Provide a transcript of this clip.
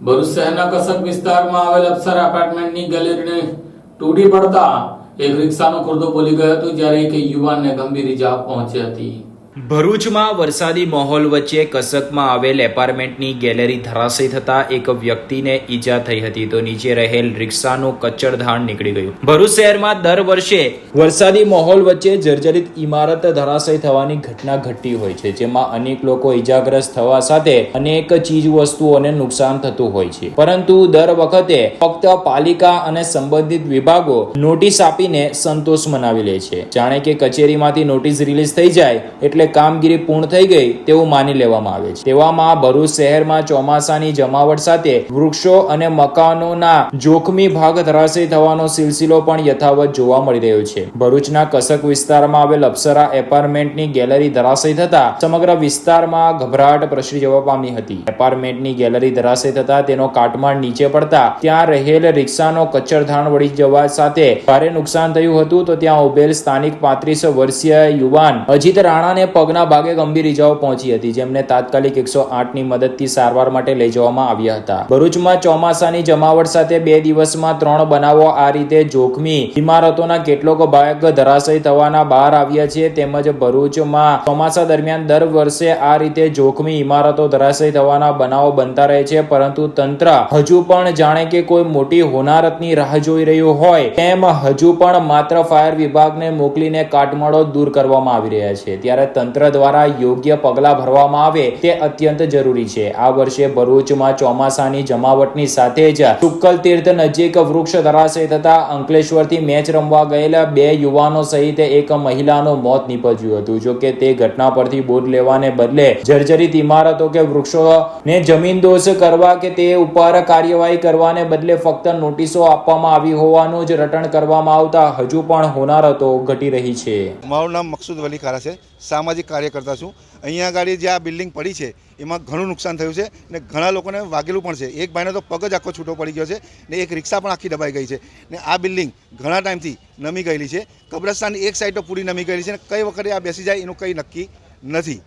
ભરૂચ શહેરના કસક વિસ્તારમાં આવેલ અપ્સર એપાર્ટમેન્ટની ગેલેરીને તૂટી પડતા એક રિક્ષાનો ખુરદો બોલી ગયો હતો, જ્યારે એક યુવાનને ગંભીર ઇજા પહોંચી હતી. ભરૂચમાં વરસાદી માહોલ વચ્ચે કસકમાં આવેલ એપાર્ટમેન્ટની ગેલેરી ધરાશયી થતા એક વ્યક્તિને ઈજા થઈ હતી તો નીચે રહેલ રિક્ષાનું કચ્છરધાણ નીકળી ગયું. ભરૂચ શહેરમાં દર વર્ષે વરસાદી માહોલ વચ્ચે જર્જરિત ઇમારત ધરાશયી થવાની ઘટના ઘટતી હોય છે, જેમાં અનેક લોકો ઈજાગ્રસ્ત થવા સાથે અનેક ચીજ વસ્તુઓને નુકસાન થતું હોય છે. પરંતુ દર વખતે ફક્ત પાલિકા અને સંબંધિત વિભાગો નોટિસ આપીને સંતોષ મનાવી લે છે. જાણે કે કચેરીમાંથી નોટિસ રિલીઝ થઈ જાય એટલે કામગીરી પૂર્ણ થઈ ગઈ તેવું માની લેવામાં આવે છે. તેવામાં ભરૂચ શહેરમાં ચોમાસાની જમાવટ સાથે વૃક્ષો અને મકાનોના જોખમી ભાગ ધરાશયી થવાનો સિલસિલો પણ યથાવત જોવા મળી રહ્યો છે. ભરૂચના કસક વિસ્તારમાં આવેલ અપ્સરા એપાર્ટમેન્ટની ગેલેરી ધરાશય થતા સમગ્ર વિસ્તારમાં ગભરાટ પ્રસરી જવા પામી હતી. એપાર્ટમેન્ટની ગેલેરી ધરાશય થતા તેનો કાટમાળ નીચે પડતા ત્યાં રહેલ રિક્ષાનો કચ્છરધાણ વળી જવા સાથે ભારે નુકસાન થયું હતું તો ત્યાં ઉભેલ સ્થાનિક પાંત્રીસ વર્ષીય યુવાન અજીત રાણાને પગના ભાગે ગંભીર ઇજાઓ પહોંચી હતી, જેમને તાત્કાલિક એકસો આઠની મદદથી સારવાર માટે લઈ જવામાં આવ્યા હતા. ભરૂચમાં ચોમાસાની જમાવટ સાથે બે દિવસમાં ત્રણ બનાવો આ રીતે જોખમી. ઇમારતોના કેટલોક ભાગ ધરાશય થવાના બહાર આવ્યા છે, તેમજ ભરૂચમાં ચોમાસા દરમિયાન દર વર્ષે આ રીતે જોખમી ઇમારતો ધરાશય થવાના બનાવો બનતા રહે છે, પરંતુ તંત્ર હજુ પણ જાણે કે કોઈ મોટી હોનારતની રાહ જોઈ રહ્યું હોય, તેમ હજુ પણ માત્ર ફાયર વિભાગને મોકલીને કાટમાળો દૂર કરવામાં આવી રહ્યા છે. ત્યારે તંત્ર દ્વારા યોગ્ય પગલાં ભરવામાં આવે તે અત્યંત જરૂરી છે. આ વર્ષે ભરૂચમાં ચોમાસાની જમાવટની સાથે જ શુક્કલ તીર્થ નજીક વૃક્ષ ધરાશય થતા અંકલેશ્વરથી મેચ રમવા ગયેલા બે યુવાનો સહિત એક મહિલાનું મોત નીપજ્યું હતું. જો કે તે ઘટના પરથી બોધ લેવાને બદલે જર્જરિત ઇમારતો કે વૃક્ષોને જમીન દોષ કરવા કે તે ઉપર કાર્યવાહી કરવાને બદલે ફક્ત નોટિસો આપવામાં આવી હોવાનું જ રટણ કરવામાં આવતા હજુ પણ હોનારતો ઘટી રહી છે. મારું નામ મકસુદ વલી છે. સામાજિક કાર્યકર્તા છું. અહીંયા આગળ જે આ બિલ્ડિંગ પડી છે, એમાં ઘણું નુકસાન થયું છે ને ઘણા લોકોને વાગેલું પણ છે. એક ભાઈને તો પગ જ આખો છૂટો પડી ગયો છે ને એક રિક્ષા પણ આખી દબાઈ ગઈ છે ને આ બિલ્ડિંગ ઘણા ટાઈમથી નમી ગયેલી છે. કબ્રસ્તાન એક સાઈડ તો પૂરી નમી ગયેલી છે ને કઈ વખતે આ બેસી જાય એનું કંઈ નક્કી નથી.